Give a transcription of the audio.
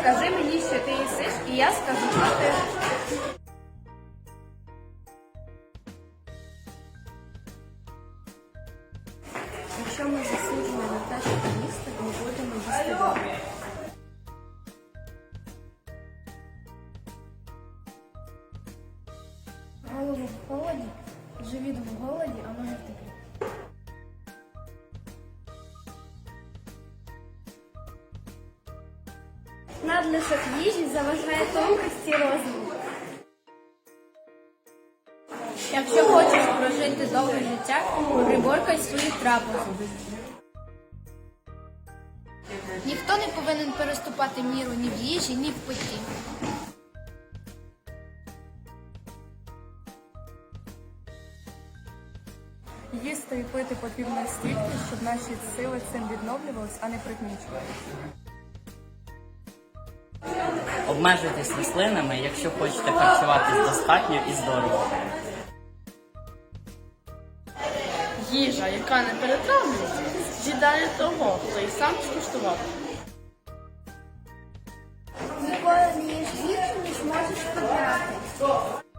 Скажи мені, що ти їсиш, і я скажу, що ти. Якщо ми засуджуємо на те, що ти їсти, ми будемо їсти. Голову в холоді, живіт в голоді, а ноги в теплі. Надлишок їжі заважає тонкості розуму. Якщо хочеш прожити довге життя, приборкай свою трапезу. Ніхто не повинен переступати міру ні в їжі, ні в питті. Їсти і пити потрібно стільки, щоб наші сили цим відновлювались, а не пригнічувались. Обмежитись рослинами, якщо хочете харчуватись достатньо і здорово. Їжа, яка не перетравлюється, з'їдає того, хто і сам скуштував. Ніколи не їж їжу, ніж можеш потрапити.